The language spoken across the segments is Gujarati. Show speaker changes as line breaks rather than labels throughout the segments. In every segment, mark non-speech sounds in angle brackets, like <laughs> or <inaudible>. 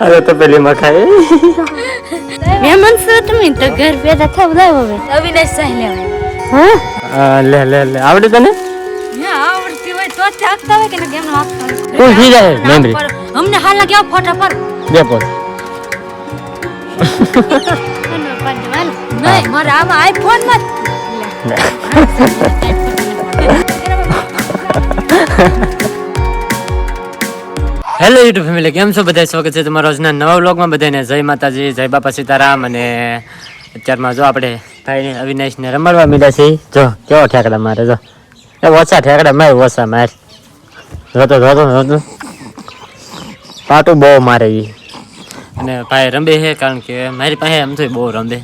હવે તો પેલી મખાઈ.
મહેમાન છો તમે તો ઘર પેદા થાવ લાવ હવે.
અવિનાશ સાહી લેવા
હા?
લે લે લે. આવડે તને?
હા આવડતી હોય તો જ હોય કે ના કેમ હાંકતા હોય.
કોણ જાય મેમરી
પર અમને હાલના કેવા ફોટા પર.
બે પોત
નહીં મારે આઈફોનમાં
હેલો યુટ્યુબ ફેમિલી કેમ છો બધા? સ્વાગત છે તમારા આજના નવા વ્લોગમાં બધાને. જય માતાજી, જય બાપા સીતારામ. અને અત્યારમાં જો આપણે ભાઈને અવિનાશને રમાડવા મીડ્યા છીએ. જો, કેવો ઠેકડા મારે, જો. એ ઓછા ઠેકડા, મારે ઓછા માર. જોતો જોતો જોતો પાટું બહુ મારે એ અને ભાઈ રમે છે, કારણ કે મારી પાસે એમ તો બહુ રમે.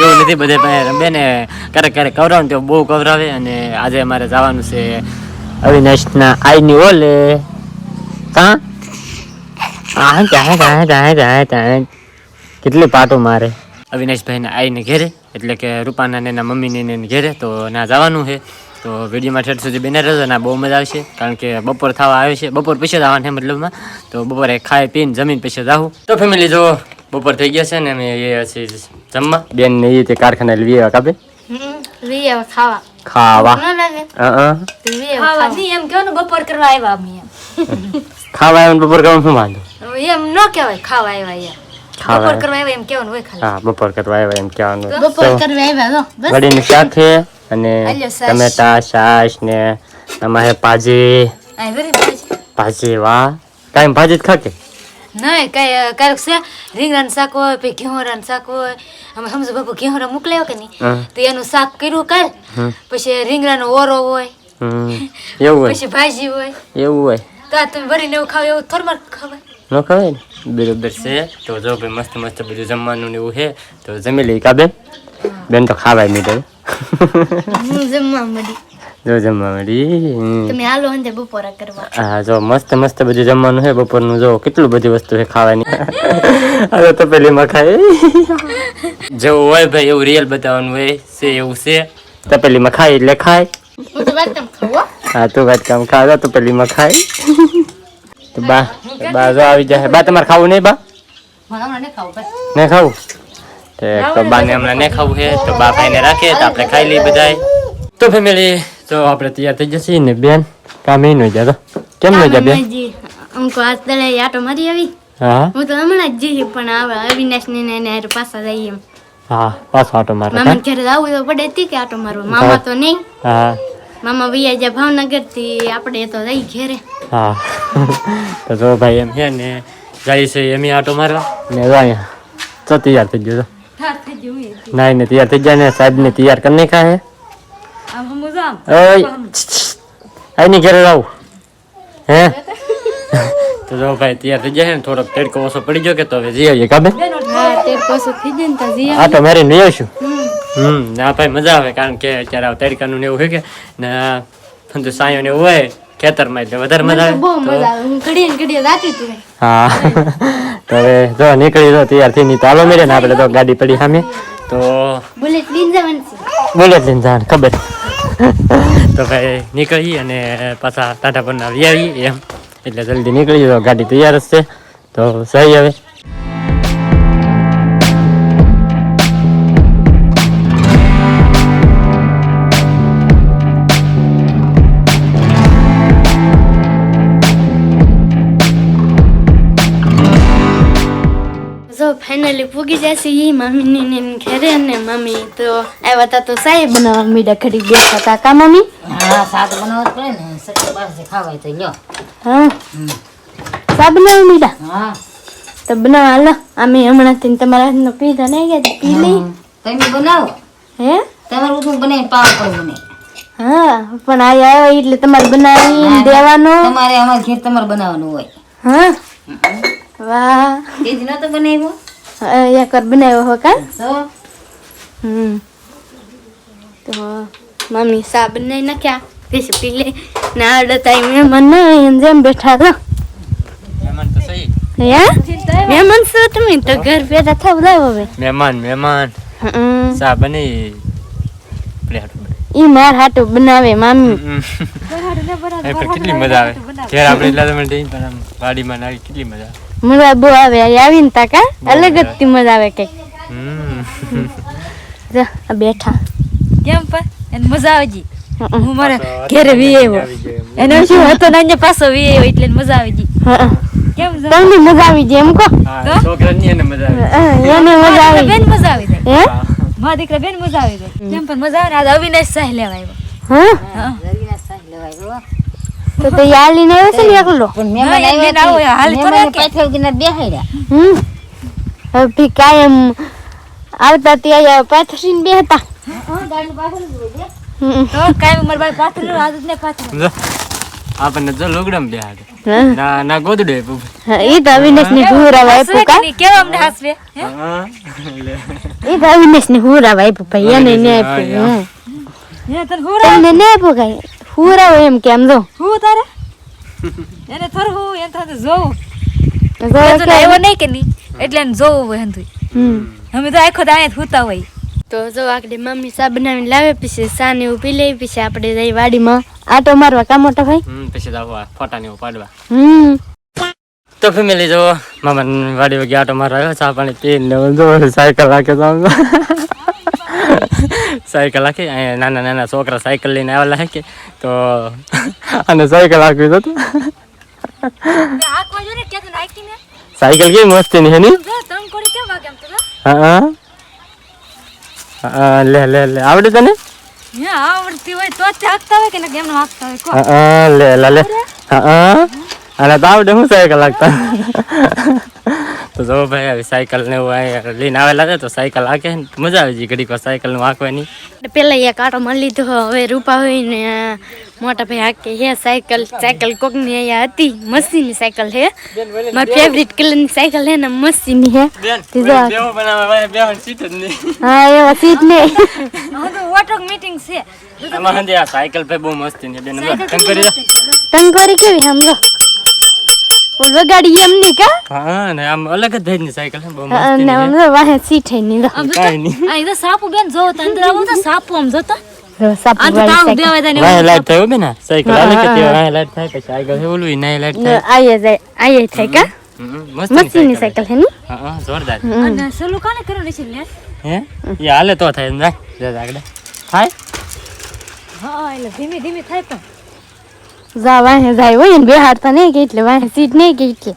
એવું નથી, બધે પાસે રમે ને ક્યારેક ક્યારેક કવરાવે તો બહુ કવરાવે. અને આજે અમારે જવાનું છે અવિનાશના આઈની ઓલે. કાં? હા જાય જાય જાય જાય જાય કેટલી પાટો મારે? અવિનાશભાઈને આવીને ઘેરે એટલે કે રૂપાના એના મમ્મીને ને એને ઘેરે તો ના જવાનું છે. તો વિડીયોમાં ઠેઠ સુધી બેને રહેજો ના બહુ મજા આવશે કારણ કે બપોર થવા આવે છે બપોર પછી જ આવવાના છે મતલબમાં. તો બપોરે ખાઈ પીને જમીન પછી જાવું તો ફેમિલી જો બપોર થઈ ગયા છે ને અમે એ હશે જમવા. બેન ને એ તે કારખાને લઈ આવ્યા કાપે?
ખાવા.
ખાવા.
એમ કહો બપોર કરવા આવ્યા અમે
ખાવા આવ્યા બપોર કરવાનું શું વાંધો
એમ ન કહેવાય ખાવા આવ્યા યાર બપોર કરવા આવ્યા એમ કહેવાનું હોય ખાલી.
હા બપોર કરવા આવ્યા એમ કહેવાનું
બપોર કરવા આવ્યા બસ.
વડીનું શાક અને ટમેટા છાશ ને અમારે ભાજી
ભાજી
ભાજી વાહ કાંઈ ભાજી જ ખાકે?
નહીં કઈ ક્યારેક છે? રીંગણાનું શાક હોય પછી ઘેવરાનું શાક હોય. અમે સમજો બાપુ ઘેવરા મોકલાયો કે નહીં? તો એનું શાક કર્યું કાલ. પછી રીંગણાનો ઓરો હોય.
હમ. એવું હોય.
પછી ભાજી હોય.
એવું હોય.
તો તમે ભરીને એવું ખાવ એવું થોડું માર ખવાય?
ન ખવાય ને? બરોબર છે. તો જો ભાઈ મસ્ત મસ્ત બધું જમવાનું ને એવું છે તો જમી લઈ કા બેન? બેન તો ખાવાય નહીં
હું જમવા મળી
જો જમવા મળી
તમે હાલો અંતે બપોરા કરવા.
હા જો મસ્ત મસ્ત બધું જમવાનું છે બપોરનું જો કેટલું બધી વસ્તુ છે ખાવાની. હવે તો પેલી મખાઈ જેવું હોય ભાઈ એવું રિયલ બતાવવાનું હોય છે એવું છે. તો પેલી મખાઈ એટલે ખાય.
હું? તો વાત
તું કામ ખાવા? તો પેલી મખાઈ. તો બા બા જો આવી જાય બા તમારે ખાવું નહીં બા? ને ખાવું તે તો બાને હમણાં ને ખાવું છે તો બા ભાઈને રાખે તો આપણે ખાઈ લઈએ બધાય. તો ફેમિલી તો આપણે તૈયાર થઈ જશે ને બેન કામે નો જા કેમ નો જા બેન?
અંકો આજ તળે આટો મારી આવી.
હા?
હું તો હમણાં જ જઈ પણ આવે અવિનાશ ને ને પાછા જઈએ એમ.
હા પાછો આટો મારે
મામા ઘરે આવું તો પડે તી કે આટો મારવા? મામા તો નહીં.
હા.
મામા વૈયા જ્યાં ભાવનગરથી આપણે તો જઈ ઘેરે.
હા. તો જો ભાઈ એમ છે ને જાય છે એમ આટો મારવા. ને જો અહીંયા તો તૈયાર થઈ ગયો
તો
નાઈ ને તૈયાર થઈ જાય ને સાહેબ ને તૈયાર કરી નાખ્યા હે.
આમ હમું જામ
ઓય આવું હે? <laughs> <laughs> તો જો ભાઈ તૈયાર થઈ જાય ને થોડોક તડકો ઓછો પડી ગયો કે તો હવે જઈ આવીએ કાબે
હા તે જાય તો
મારી નહીં આવશું હમ ના ભાઈ મજા આવે કારણ કે અત્યારે આ તડકાનું ને એવું હોય કે ને બધું સાયો ને એવું હોય ખેતરમાં એટલે વધારે મજા આવે
હું તું
તો હવે જો નીકળી જો તૈયાર થઈને તો હાલો મેરે ને આપણે તો ગાડી પડી સામે તો
બુલેટ લઈને જવાનું છે
બુલેટ લઈને ખબર તો ભાઈ નીકળી અને પાછા ટાટા પર આવી એમ. એટલે જલ્દી નીકળી તો ગાડી તૈયાર જ છે. તો સહી હવે.
જો ફાઇનલી પૂગી જશે ઈ મામી ને ને ઘરે ને મમ્મી તો આવ્યા તા તો સાહેબ બનાવવા મીડા ઘડી બેઠા હતા કા મમ્મી?
હા સાત બનાવવા પડે ને. સચ્ચી પાસે ખાવાય તો લ્યો.
હા. સા બનાવ મીડા?
હા.
તો બનાવવા હાલો. અમે હમણાં થી તમારા હાથનો પીધા નહીં ગયા પી લઈ.
તમે બનાવો?
હે?
તમારું પાવ
હા પણ આ આવ્યો એટલે તમારે બનાવી દેવાનો.
તમારે અમારે ઘેર તમારે બનાવવાનું હોય.
હા. વાહ.
નતો બનાવ્યો?
એક બનાવ્યો હો? કા હમ. તો મમ્મી સા બનાવી નાખ્યા? પછી પી લે ને જેમ બેઠા હતા.
મહેમાન તો સહી.
હે? મહેમાન શું તમે તો ઘર પેદા થાવ લાવ હવે.
મહેમાન મહેમાન. બની. પ્લેટ
ઈ માર હાટો બનાવે મામી.
કેટલી મજા આવે. ઘેર આપણે એટલા પણ આમ વાડીમાં નાખી કેટલી મજા આવે.
મજા બહુ આવે આવીને તાકા અલગ જ થી મજા આવે કઈ જો બેઠા.
કેમ પણ? એને મજા આવે જી.
હં.
મારે ઘેરે વી આવ્યો
આવી
એનો શું હતો ને અહીંયા પાછો વી આવ્યો એટલે મજા આવી કેમ
તમને મજા આવી ગઈ એમ કહો.
છોકરાની એને મજા આવે
એને મજા આવી
બેન મજા આવી જાય મારા દીકરા બેન મજા આવી જાય કેમ પણ મજા આવે ને? અવિનાશ સાહ લેવા આવ્યો.
હા?
હા.
તો તો યાલી ને આવે છે ને એકલો?
હા, એમ બેન આવો હાલ કરે કે
હમ? હવે કાયમ આવતા ત્યાં પાથરીને બેહતા.
તો કાંઈ મારા બાઈ પાથરેલું આદત ને પાથરેલું
સમજો? આપણને જો લુગડમ બેહાડે ના ના ગોદડે
ઈ તો અવિનાશ ને હુરાવા
હસવે કા? અમને હસવે.
ઈ તો અવિનાશ ને હુરાવા આપ્યું ભાઈ એને ને.
હે,
તને હું
ને આપ્યું કઈ? એમ કેમ જો.
હું તારે? એને થોડું હું એને થાતું
જો
આવ્યો નહીં કે નહીં એટલે એને જોવું હોય
હમ.
અમે તો આખો દાડે હુતા હોય
તો જો આગળ મમ્મી સાબ બનાવીને લાવે પછી સા ને પી લઈ પછી આપણે જઈ વાડીમાં. આટો મારવા કા મોટા ભાઈ?
હમ પછી તો ફોટા ને પાડવા.
હમ.
તો ફેમિલી જો મામા વાડી ગયા આટો મારવા આવ્યો ચા પાણી પીને ને જો સાયકલ રાખે તો સાયકલ રાખી અહીંયા નાના નાના છોકરા સાયકલ લઈને આવેલા હે કે તો અને સાયકલ રાખવી તો.
આખવા જો ને ક્યાં તો નાખી ને?
સાયકલ કેવી મસ્તી ની? છે ની
કેમ વાગે.
હા હા. લે લે લે. આવડે તને?
હે આવડતી હોય તો જ તે હોય કે ના કેમ હાંકતા હોય
હા લે લે લે. હા અને તો આવડે હું સાયકલ લાગતા તો જો ભાઈ આવી સાયકલ ને એવું લઈને આવેલા છે તો સાયકલ હાકે ને મજા આવી જઈ ઘડીક વાર સાયકલનું હાંકવાની
પેલા એક આટો મળી લીધો હવે રૂપા હોય ને મોટા ભાઈ હાકે હે સાયકલ સાયકલ કોકની અહીંયા હતી મસ્તીની સાયકલ હે મારી ફેવરિટ કલરની સાયકલ હે ને મસ્તીની હે તે જો આ- હા એવા સીટ ને
હા મીટિંગ છે.
આ સાયકલ ભાઈ બહુ મસ્તી છે બેન. તંગ કરી
કેવી સમજો. વગાડી એમ નહીં કા?
હા ને આમ અલગ જ ભાઈ સાયકલ બહુ મસ્ત
ને આમ વાહે સીટ હે ની
કાઈ ની
આ તો સાપુ બેન જો તો અંદર આવો તો સાપુ આમ જોતો.
થાય બેન આ સાયકલ આલે કે તે વાય લાઈટ થાય પછી સાયકલ છે ઓલું નાય લાઈટ થાય.
આયે જાય આયે થાય કા?
હમ, મસ્તી
મસ્તીની સાયકલ હે. ની
હા હા જોરદાર.
અને સલું કાને કરવાનું છે લે
હે? એ હાલે તો થાય જાય જા આગળ. થાય
ધીમે ધીમે થાય પણ
જા વાહે જાય હોય ને બેહાડતા નહીં કે એટલે વાહે સીટ નહીં કે એટલે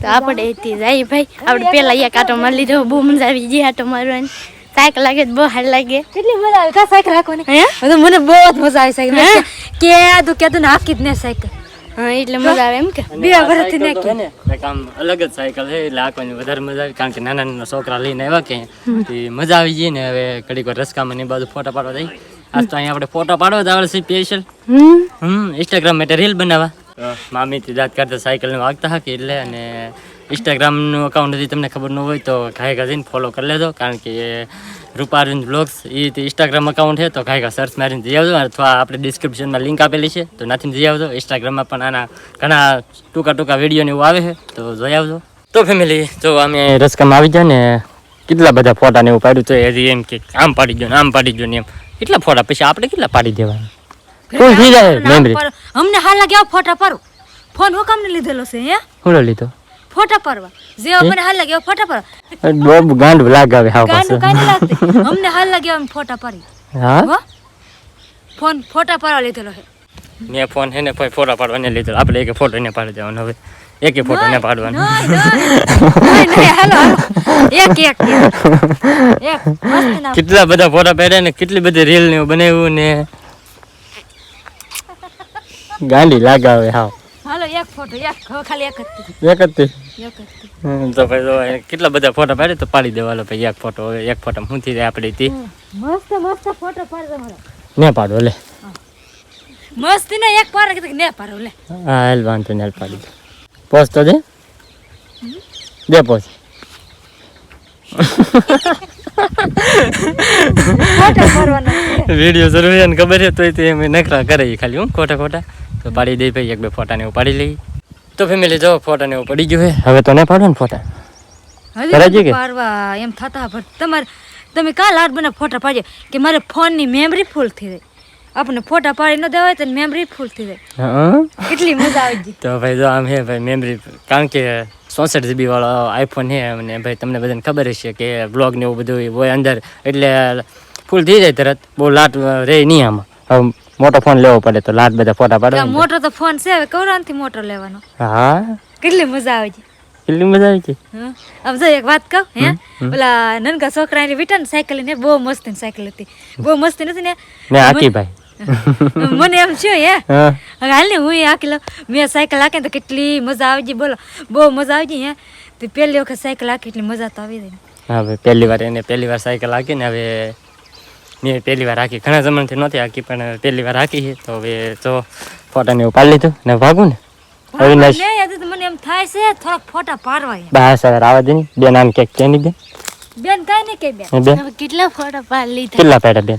તો આપણે એથી જાય ભાઈ. આપણે પેલા એક આટો મારી લીધો બહુ મજા આવી ગઈ આટો મારવાની. સાયકલ લાગે બહુ હાર લાગે.
કેટલી મજા આવે? કા સાયકલ હાંકવાની
હે?
મને બહુ જ મજા આવે સાયકલ મેં કે તું કે તું નાખી જ ને સાયકલ
હા એટલે મજા આવે એમ કે.
બે વર્ષથી નાખી.
ને આમ અલગ જ સાયકલ છે એટલે આંકવાની વધારે મજા આવે. કારણ કે નાના નાના છોકરા લઈને આવ્યા કે મજા આવી જઈએ ને હવે ઘડીક વાર રસ્કામાં ને બાજુ ફોટા પાડવા જઈ આજ તો અહીંયા આપણે ફોટો પાડવા જ આવે છે સ્પેશિયલ
હમ?
હમ ઇન્સ્ટાગ્રામ માટે રીલ બનાવવા. મામી થી દાંત કરતા સાયકલ ને વાગતા હતી એટલે અને ઇન્સ્ટાગ્રામનું અકાઉન્ટ હજી તમને ખબર ન હોય તો ઘાય ઘા જઈને ફોલો કરી લેજો. કારણ કે રૂપારીન બ્લોગ્સ એ ઇન્સ્ટાગ્રામ અકાઉન્ટ છે તો ઘાય ઘા સર્ચ મારીને જઈ આવજો. અથવા આપણે ડિસ્ક્રિપ્શનમાં લિંક આપેલી છે તો નાથી જઈ આવજો. ઇન્સ્ટાગ્રામમાં પણ આના ઘણા ટૂંકા ટૂંકા વીડિયો ને એવું આવે છે તો જોઈ આવજો. તો ફેમિલી જો અમે રસકામાં આવી જાય ને કેટલા બધા ફોટા ને એવું પાડ્યું તો હજી એમ કે આમ પાડી દો ને આમ પાડી દો ને એમ. કેટલા ફોટા? પછી આપણે કેટલા પાડી દેવાના? કોઈ થઈ જાય મેમરી.
અમને હાલ લાગે આવો ફોટા પર ફોન હું કામને લીધેલો છે હે?
હું લીધો.
ફોટા પાડવા. જે અમને હાલ લાગે ફોટા પર
ડોબ ગાંડ લાગાવે હા
ગાંડ કાઈ લાગતી. અમને હાલ લાગે એવા ફોટા પાડી.
હા?
ફોન ફોટા પાડવા લીધેલો છે.
મેં ફોન હે ને ફોટા પાડવાને લીધો આપણે એક ફોટો ને પાડી દેવાનો હવે. એક ફોટો ને પાડવાનો.
એક એક એક. એક
કેટલા બધા ફોટા પાડ્યા ને કેટલી બધી રીલ ને બનાવ્યું ને. ગાંડી લાગાવે હાવ.
હાલો એક ફોટો એક ખાલી એક જ
એક જ તે.
એક
ભાઈ કેટલા બધા ફોટા પાડે તો પાડી દેવાલો ભાઈ એક ફોટો એક ફોટા હું થી આપણે તી
મસ્ત મસ્ત ફોટો પાડજો
ને પાડો લે.
મસ્ત ને એક પાડે ને પાડો લે.
હા હેલ વાંધો ને હેલ પાડી દે. પોસ તો દે દે પોસ. વીડિયો જરૂરી છે ને ખબર છે તોય તે અમે નખરા કરે ખાલી હું ખોટા ખોટા. તો પાડી દઈ ભાઈ એક બે ફોટા ને એવું પાડી લઈ. તો ફેમિલી જો ફોટા ને એવું પડી ગયું હે. હવે તો ને પાડો ને ફોટા.
હજી
કરાજી કે?
પાડવા એમ થતા પણ તમારે તમે કાલ આઠ બના ફોટા પાડ્યા કે મારે ફોનની મેમરી ફૂલ થઈ જાય આપણે ફોટા પાડી ન દેવાય તો મેમરી ફૂલ થઈ જાય.
હા
કેટલી મજા આવી ગઈ.
તો ભાઈ જો આમ હે ભાઈ મેમરી કારણ કે ચોસઠ જીબી વાળો આઈફોન હે અને ભાઈ તમને બધાને ખબર હશે કે બ્લોગ ને એવું બધું હોય અંદર એટલે ફૂલ થઈ જાય તરત. બહુ લાટ રહે નહીં આમાં. મોટો ફોન લેવો પડે તો લાટ બધા ફોટા
પાડે
પાડવા
મોટો તો ફોન છે હવે કવરાનથી મોટો લેવાનો.
હા
કેટલી મજા આવે છે
કેટલી મજા આવી છે
હં? આમ જો એક વાત કહું હે? ઓલા નનકા છોકરા એની વિટા ને સાયકલ ને બહુ મસ્ત સાયકલ હતી. બહુ મસ્ત નથી ને?
ને આકી ભાઈ. <laughs>
મને એમ છે હે. હાલ ને હું હાકી લઉં. મેં સાયકલ હાકે તો કેટલી મજા આવી ગઈ બોલો. બહુ મજા આવી ગઈ હે. તો પહેલી વખત સાયકલ હાકી એટલી મજા તો આવી ગઈ.
હવે પહેલી વાર એને પહેલી વાર સાયકલ હાકી ને હવે મેં પહેલી વાર હાકી. ઘણા જમાનથી નહોતી હાકી પણ પહેલી વાર હાકી છે. તો હવે જો ફોટા ને એવું પાડી લીધું ને ભાગું ને. અવિનાશ.
મને એમ થાય છે થોડાક ફોટા પાડવા
બસ હવે આવા દે ને બેન આમ ક્યાંક કેની દે
બેન કાંઈ નહીં કે બેન.
બેન.
કેટલા ફોટા પાડી લીધા?
કેટલા બેન?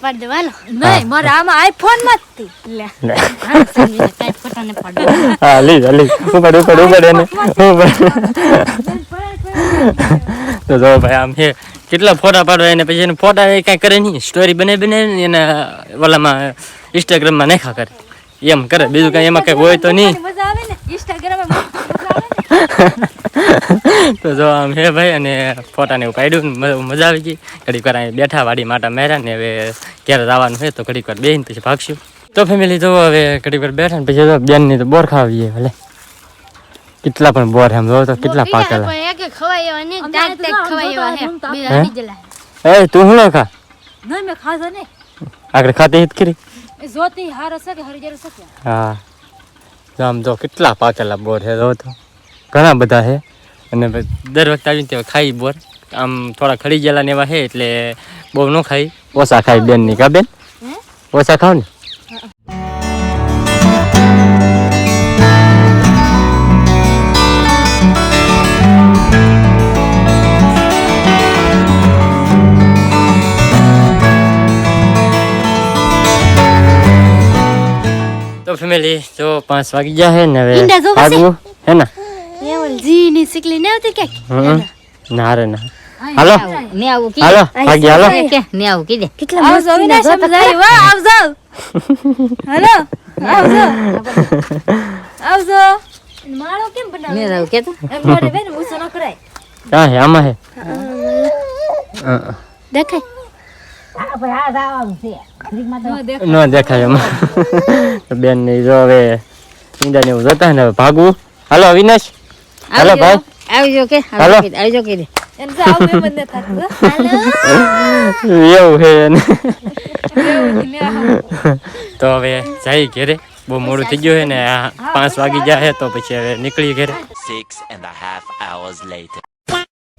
પાડી
નહીં મારે આમાં આઈફોનમાં જ હતી.
લે.
લે.
હા, સમજી લે, ફોટા ને પાડો.
હા લીધ લીધ ઉપર ઉપર ઉપર એને. તો જો ભાઈ આમ છે કેટલા ફોટા પાડવા એને પછી એને ફોટા એ કાંઈ કરે નહીં. સ્ટોરી બનાવી બને એના ઓલામાં ઇન્સ્ટાગ્રામમાં નાખા કરે. એમ કરે. બીજું કાંઈ એમાં કંઈ હોય તો નહીં.
મજા <laughs>
તો જો આમ હે ભાઈ અને ફોટાને એવું કાઢ્યું ને મજા આવી ગઈ. ઘડીક વાર અહીં બેઠા વાડી માટા મેર્યા ને હવે ક્યારે જવાનું હોય તો ઘડીક વાર બેહીને પછી ભાગશું. તો ફેમિલી જો હવે ઘડીક વાર બેઠા ને પછી જો બેનની તો બોર ખાવીએ ભલે. કેટલા પણ બોર એમ જો તો કેટલા પાકેલા.
હે
હે?
હરી
એ તું શું ખા? આગળ ખાતી હિત કરી
જોતી હારો છે કે હરિજર છે
હા. જો આમ જો કેટલા પાકેલા બોર છે જો તો. ઘણા બધા છે. અને દર વખતે આવીને ત્યાં ખાઈ બોર. આમ થોડા ખડી ગયેલા ને એવા છે એટલે બહુ ન ખાઈ. ઓછા ખાઈ બેનની કા બેન? ઓછા ખાવ ને? તો ફેમિલી જો પાંચ વાગી ગયા છે ને હવે? ભાગવું હે ને?
એ જી ની સિકલી ને આવતી કે
હમ. ના રે ના. હાલો.
ને આવું કી
હાલો ભાગી હાલો.
કે ને આવું કીધે
કેટલા
આવજો અવિનાશ સમજાય વાહ આવજો. હેલો આવજો. આવજો. માળો કેમ બનાવે?
રાવ કે તો
એમ મોઢે બેન ઊંચો ન કરાય.
હા હે આમાં હે.
દેખાય?
ન
દેખાય. એમાં. બેન ને જો હવે ઈંડા ને એવું જતા ને ભાગવું. હાલો અવિનાશ હાલો ભાઈ
આવજો કે
હેલો
આવજો
એમ તો.
એવું છે હવે જાય ઘેરે બહુ મોડું થઈ ગયું છે ને પાંચ વાગી ગયા તો પછી હવે નીકળી ઘેરે
six and half half hours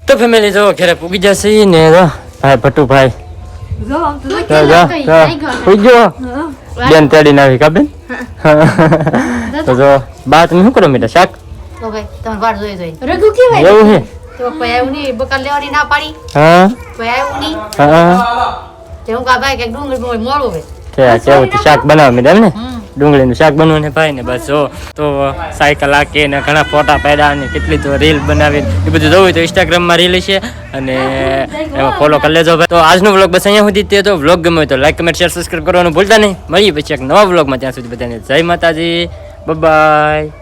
તો ફેમિલી જો ઘરે પૂગી જશે ને જો ભાઈ ભટ્ટુભાઈ બેન તેડીને આવી કા બેન તો જો બાત શું કરો મીઠા શાક
તો ભાઈ તમે વાટ જોઈ જોઈ.
રઘુ કેવાય?
એવું છે
તો કોઈ આવ્યું નહીં બકલ લેવાની ના પાડી.
હા?
કોઈ આવ્યું નહીં.
હા
તે હું કા ભાઈ કે ડુંગળી ડુંગળી મોડું હોય.
કે કેવું શાક બનાવવા મીધા ને? ડુંગળીનું શાક બનવું ને ભાઈ ને બસ જો. તો સાયકલ હાકે ને ઘણા ફોટા પાડ્યા ને કેટલી તો રીલ બનાવી એ બધું જોવું હોય તો ઇન્સ્ટાગ્રામમાં રીલ છે અને એમાં ફોલો કરી લેજો ભાઈ. તો આજનો વ્લોગ બસ અહીંયા સુધી તે તો વ્લોગ ગમે તો લાઈક કમેન્ટ શેર સબસ્ક્રાઈબ કરવાનું ભૂલતા નહીં. મળીએ પછી એક નવા વ્લોગમાં ત્યાં સુધી બધાને. જય માતાજી. બાય